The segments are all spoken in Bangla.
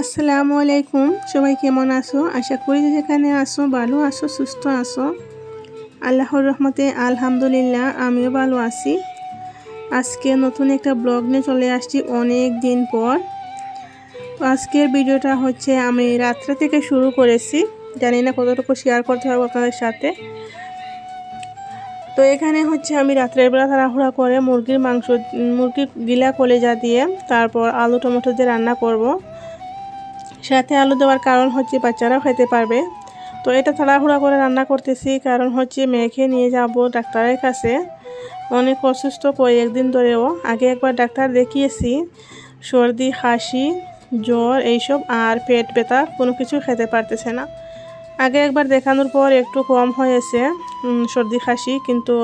আসসালামু আলাইকুম। সবাই কেমন আছো? আশা করি যে যেখানে আসো ভালো আসো সুস্থ আসো আল্লাহর রহমতে আলহামদুলিল্লাহ, আমিও ভালো আছি। আজকে নতুন একটা ব্লগ নিয়ে চলে আসছি অনেক দিন পর। তো আজকের ভিডিওটা হচ্ছে, আমি রাত্রে থেকে শুরু করেছি। জানি না কতটুকু শেয়ার করতে হবে আপনাদের সাথে। তো এখানে হচ্ছে, আমি রাত্রের বেলা তাড়াহুড়া করে মুরগির মাংস, মুরগির গিলা কলেজা দিয়ে, তারপর আলু, টমেটো দিয়ে রান্না করব। সাথে আলু দেওয়ার কারণ হচ্ছে বাচ্চারাও খেতে পারবে। তো এটা তাড়াহুড়া করে রান্না করতেছি, কারণ হচ্ছে মেয়েকে নিয়ে যাব ডাক্তারের কাছে। অনেক অসুস্থ কয়েকদিন ধরেও। আগে একবার ডাক্তার দেখিয়েছি, সর্দি, হাসি, জ্বর এইসব আর পেট ব্যথা কোনো কিছু খেতে পারতেছে না। আগে একবার দেখানোর পর একটু কম হয়েছে সর্দি খাসি কিন্তু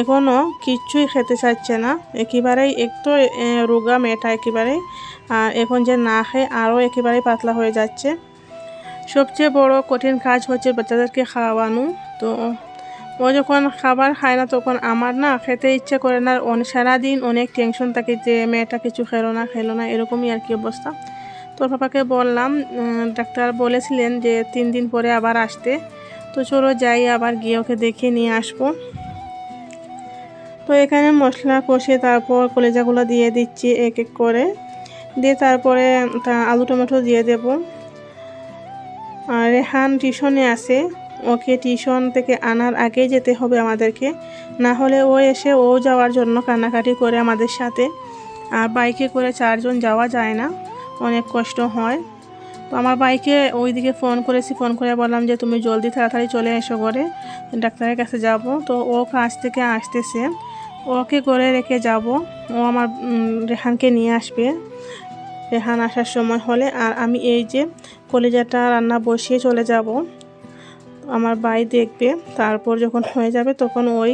এখনও কিচ্ছুই খেতে চাচ্ছে না। একেবারেই একটু রোগা মেয়েটা একেবারেই আর এখন যে না খেয়ে আরও একেবারেই পাতলা হয়ে যাচ্ছে। সবচেয়ে বড় কঠিন কাজ হচ্ছে বাচ্চাদেরকে খাওয়ানো। তো ও যখন খাবার খায় না, তখন আমার না খেতে ইচ্ছে করে না সারাদিন অনেক টেনশন থাকে যে, মেয়েটা কিছু খেলো না খেলো না, এরকমই আর কি অবস্থা। তোর পাপাকে বললাম ডাক্তার বলেছিলেন যে তিন দিন পরে আবার আসতে। তো চলো যাই, আবার গিয়ে ওকে দেখে নিয়ে আসব। তো এখানে মশলা কষে তারপর কলেজাগুলো দিয়ে দিচ্ছি এক এক করে। দিয়ে তারপরে তা আলু টমেটো দিয়ে দেব। আর রেহান টিউশনে আছে, ওকে টিউশন থেকে আনার আগেই যেতে হবে আমাদেরকে। না হলে ও এসে ও যাওয়ার জন্য কান্নাকাটি করে আমাদের সাথে। আর বাইকে করে চারজন যাওয়া যায় না। অনেক কষ্ট হয়। তো আমার বাইকে ওইদিকে ফোন করেছি, ফোন করে বললাম যে, তুমি জলদি তাড়াতাড়ি চলে এসো করে ডাক্তারের কাছে যাব। তো ও কাজ থেকে আসতেছে। ওকে করে রেখে যাব। ও আমার রেহানকে নিয়ে আসবে। রেহান আসার সময় হলে আর আমি এই যে কলিজাটা রান্না বসিয়ে চলে যাব। আমার বাই দেখবে, তারপর যখন হয়ে যাবে তখন ওই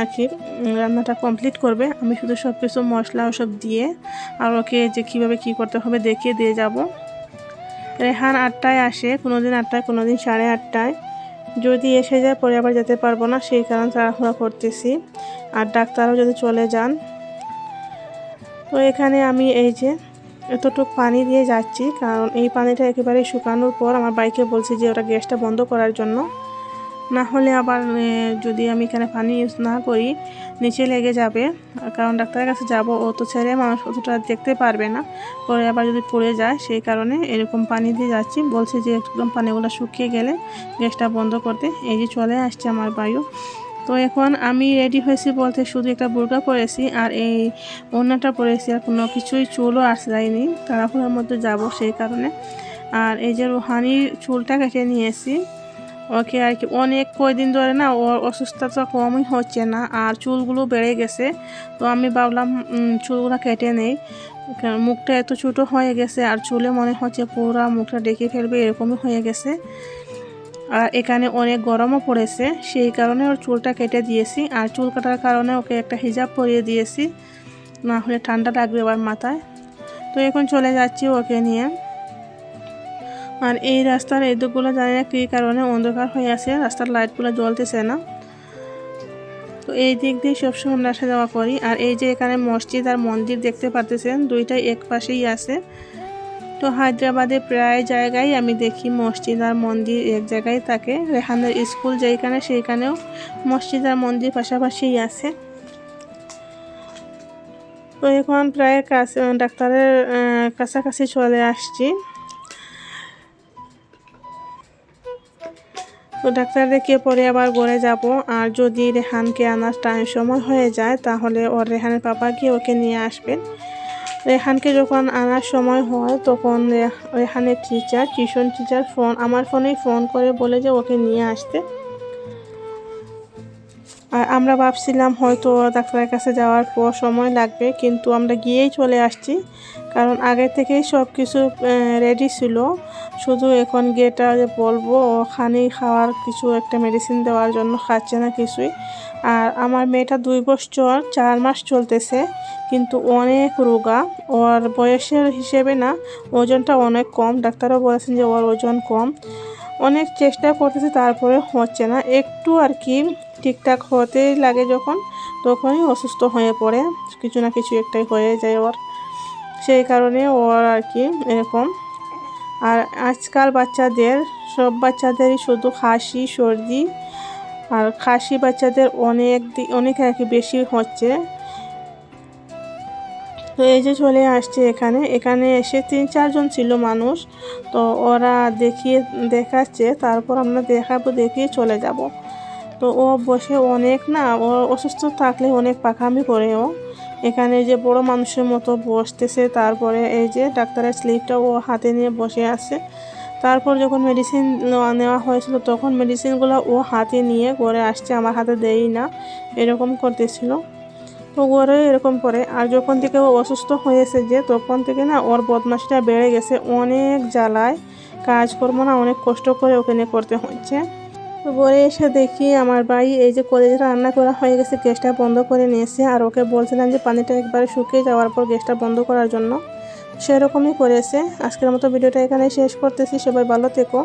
আর কি রান্নাটা কমপ্লিট করবে। আমি শুধু সব কিছু মশলা ওসব দিয়ে আর ওকে যে কীভাবে কী করতে হবে দেখিয়ে দিয়ে যাব। রেহান আটটায় আসে কোনো দিন আটটায় কোনো দিন সাড়ে আটটায়। যদি এসে যায়, পরে আবার যেতে পারব না, সেই কারণ তাড়াহুড়া করতেছি। আর ডাক্তারও যদি চলে যান। তো এখানে আমি এই যে এতটুক পানি দিয়ে যাচ্ছি, কারণ এই পানিটা একেবারে শুকানোর পর আমার বাইকে বলছি যে ওটা গ্যাসটা বন্ধ করার জন্য। না হলে আবার যদি আমি এখানে পানি ইউজ না করি, নিচে লেগে যাবে। কারণ ডাক্তারের কাছে যাব, ও তো ছেড়ে মানুষ অতটা দেখতে পারবে না। পরে আবার যদি পড়ে যায়, সেই কারণে এরকম পানি দিয়ে যাচ্ছি। বলছে যে একদম পানিগুলো শুকিয়ে গেলে গ্যাসটা বন্ধ করতে। এই যে চলে আসছে আমার বায়ু। তো এখন আমি রেডি হয়েছি বলতে শুধু একটা বোরকা পরেছি আর এই অন্যটা পরেছি আর কোনো কিছুই চুলও আসে যায়নি। তাড়াহুড়োর মধ্যে যাব সেই কারণে। আর এই যে রুহানির চুলটা কেটে নিয়েছি। ওকে আর কি। অনেক কয়দিন ধরে না ওর অসুস্থতা কমই হচ্ছে না আর চুলগুলো বেড়ে গেছে। তো আমি ভাবলাম চুলগুলো কেটে নেই। মুখটা এত ছোটো হয়ে গেছে আর চুলে মনে হচ্ছে পুরো মুখটা ডেকে ফেলবে, এরকমই হয়ে গেছে। আর এখানে অনেক গরমও পড়েছে, সেই কারণে ওর চুলটা কেটে দিয়েছি। আর চুল কাটার কারণে ওকে একটা হিজাব পরিয়ে দিয়েছি। না হলে ঠান্ডা লাগবে আবার মাথায়। তো এখন চলে যাচ্ছি ওকে নিয়ে। আর এই রাস্তার এই দিকগুলো জানি না কী কারণে অন্ধকার হয়ে আছে, রাস্তার লাইটগুলো জ্বলতেছে না। তো এই দিক দিয়ে সবসময় আমরা আসা যাওয়া করি। আর এই যে এখানে মসজিদ আর মন্দির দেখতে পারতেছেন, দুইটাই এক পাশেই আছে। তো হায়দ্রাবাদে প্রায় জায়গায় আমি দেখি মসজিদ আর মন্দির এক জায়গায় থাকে। রেহানের স্কুল যেখানে সেইখানেও মসজিদ আর মন্দির পাশাপাশিই আছে। তো এখন প্রায় কাছে, ডাক্তারের কাছাকাছি চলে আসছি। তো ডাক্তার দেখে পরে আবার ঘরে যাব। আর যদি রেহানকে আনার টাইম সময় হয়ে যায়, তাহলে ওর রেহানের পাপা গিয়ে ওকে নিয়ে আসবেন। রেহানকে যখন আনার সময় হয়, তখন রেহানের টিচার টিউশন টিচার ফোন আমার ফোনেই ফোন করে বলে যে ওকে নিয়ে আসতে। আর আমরা ভাবছিলাম হয়তো ডাক্তারের কাছে যাওয়ার পর সময় লাগবে, কিন্তু আমরা গিয়েই চলে আসছি। কারণ আগে থেকেই সব কিছু রেডি ছিল। শুধু এখন গিয়েটা যে বলব, ওখানেই খাওয়ার কিছু একটা মেডিসিন দেওয়ার জন্য খাচ্ছে না কিছুই। আর আমার মেয়েটা দুই বছর চার মাস চলতেছে, কিন্তু অনেক রোগা। ওর বয়সের হিসেবে না, ওজনটা অনেক কম। ডাক্তারও বলেছেন যে ওর ওজন কম। অনেক চেষ্টা করতেছে, তারপরে হচ্ছে না। একটু আর কি ঠিকঠাক হতেই লাগে যখন, তখনই অসুস্থ হয়ে পড়ে। কিছু না কিছু একটাই হয়ে যায় ওর। সেই কারণে ওর আর কি এরকম। আর আজকাল বাচ্চাদের, সব বাচ্চাদেরই শুধু খাসি, সর্দি আর খাসি বাচ্চাদের অনেক অনেক আর কি বেশি হচ্ছে। তো এই যে চলে আসছে এখানে এখানে এসে তিন চারজন ছিল মানুষ, তো ওরা দেখিয়ে দেখাচ্ছে, তারপর আমরা দেখাবো, দেখিয়ে চলে যাব। তো ও বসে অনেক না, ও অসুস্থ থাকলে অনেক পাখামি করে ও এখানে যে বড় মানুষের মতো বসতেছে, তারপরে এই যে ডাক্তারের স্লিপটা ও হাতে নিয়ে বসে আছে। তারপর যখন মেডিসিন নেওয়া হয়েছিল, তখন মেডিসিনগুলো ও হাতে নিয়ে ঘরে আসছে। আমার হাতে দেই না, এরকম করতেছিল। তো ঘরে এরকম করে। আর যখন থেকে ও অসুস্থ হয়েছে যে, তখন থেকে না ওর বদমাশিটা বেড়ে গেছে। অনেক জ্বালায়, কাজকর্ম না অনেক কষ্ট করে ওখানে করতে হচ্ছে। ঘরে এসে দেখি আমার ভাই এই যে কলেজে রান্না করা হয়ে গেছে, গ্যাসটা বন্ধ করে নিয়েছে। আর ওকে বলছিলাম যে পানিটা একবারে শুকিয়ে যাওয়ার পর গ্যাসটা বন্ধ করার জন্য। সেরকমই করেছে। আজকের মতো ভিডিওটা এখানে শেষ করতেছি। সবাই ভালো থেকো।